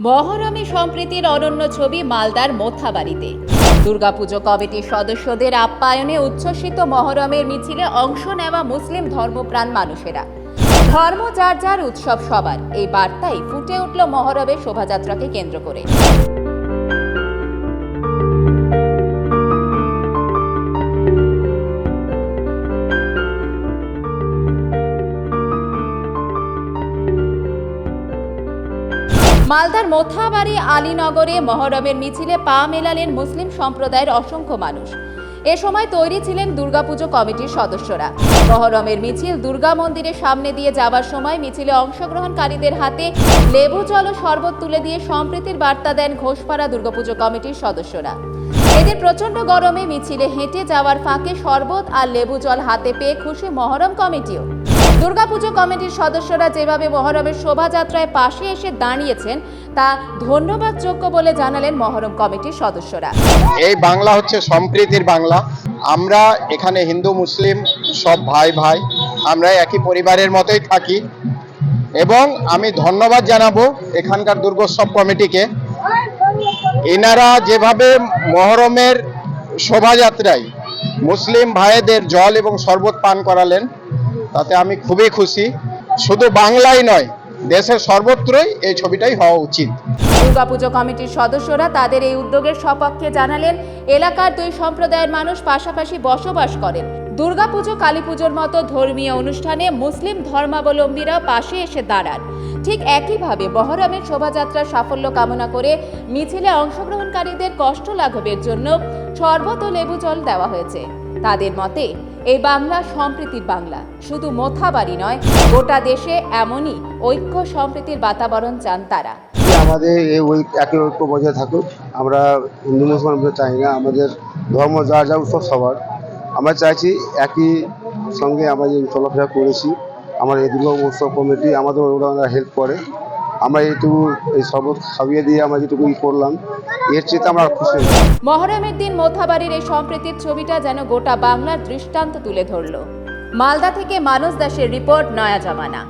মহরমে সম্প্রীতির অনন্য ছবি মালদার মোথাবাড়িতে। দুর্গাপুজো কমিটির সদস্যদের আপ্যায়নে উচ্ছ্বসিত মহরমের মিছিলে অংশ নেওয়া মুসলিম ধর্মপ্রাণ মানুষেরা। ধর্ম যার যার উৎসব সবার। এই বার্তাই ফুটে উঠল মহরমের শোভাযাত্রাকে কেন্দ্র করে। মালদার মোথাবাড়ি আলীনগরে মহরমের মিছিলে পা মেলালেন মুসলিম সম্প্রদায়ের অসংখ্য মানুষ। এ সময় তৈরি ছিলেন দুর্গাপুজো কমিটির সদস্যরা। মহরমের মিছিল দুর্গা মন্দিরের সামনে দিয়ে যাবার সময় মিছিলে অংশগ্রহণকারীদের হাতে লেবু জল ও শরবত তুলে দিয়ে সম্প্রীতির বার্তা দেন ঘোষপাড়া দুর্গাপুজো কমিটির সদস্যরা। এদের প্রচণ্ড গরমে মিছিলে হেঁটে যাওয়ার ফাঁকে শরবত আর লেবু জল হাতে পেয়ে খুশি মহরম কমিটিও। দুর্গাপুজো কমিটির সদস্যরা যেভাবে মহরমের শোভাযাত্রায় পাশে এসে দাঁড়িয়েছেন, তা ধন্যবাদযোগ্য বলে জানালেন মহরম কমিটির সদস্যরা। এই বাংলা হচ্ছে সম্প্রীতির বাংলা। আমরা এখানে হিন্দু, মুসলিম, সব ভাই ভাই, আমরা একই পরিবারের মতোই থাকি। এবং আমি ধন্যবাদ জানাব এখানকার দুর্গোৎসব কমিটিকে। এনারা যেভাবে মহরমের শোভাযাত্রায় মুসলিম ভাইদের জল এবং শরবত পান করালেন, তাতে আমি খুবই খুশি। শুধু বাংলায় নয়, দেশের সর্বত্রই এই ছবিটাই হওয়া উচিত। দুর্গাপুজো কমিটির সদস্যরা তাদের এই উদ্যোগের সপক্ষে জানালেন, এলাকার দুই সম্প্রদায়ের মানুষ পাশাপাশি বসবাস করেন। দুর্গাপুজো কালী পুজোর মতো ধর্মীয় অনুষ্ঠানে মুসলিম ধর্মাবলম্বীরা পাশে এসে দাঁড়ান। ঠিক একইভাবে বহরমের শোভাযাত্রার সাফল্য কামনা করে মিছিলে অংশগ্রহণকারীদের কষ্ট লাঘবের জন্য শরবত ও লেবু জল দেওয়া হয়েছে। তাদের মতে, এই বাংলা সম্প্রীতির বাংলা, শুধু মোথাবাড়ি নয়, গোটা দেশে এমনই ঐক্য সম্প্রীতির বাতাবরণ চান তারা। আমাদের এই একই ঐক্য বজায় থাকুক, আমরা হিন্দু মুসলমান চাই না, আমাদের ধর্ম যা যা উৎসব সবার। আমরা চাইছি একই সঙ্গে আমরা যে চলাফেরা করেছি আমার এই দুর্গা উৎসব কমিটি আমাদের ওরা হেল্প করে। আমরা এইটুকু এই শরবত খাইয়ে দিয়ে আমরা যেটুকু করলাম, এর চেয়ে আমরা খুশি। মহরমের দিন মোথাবাড়ির এই সম্প্রীতির ছবিটা যেন গোটা বাংলার দৃষ্টান্ত তুলে ধরল। মালদা থেকে মানুষ দাসের রিপোর্ট নয়া জামানা।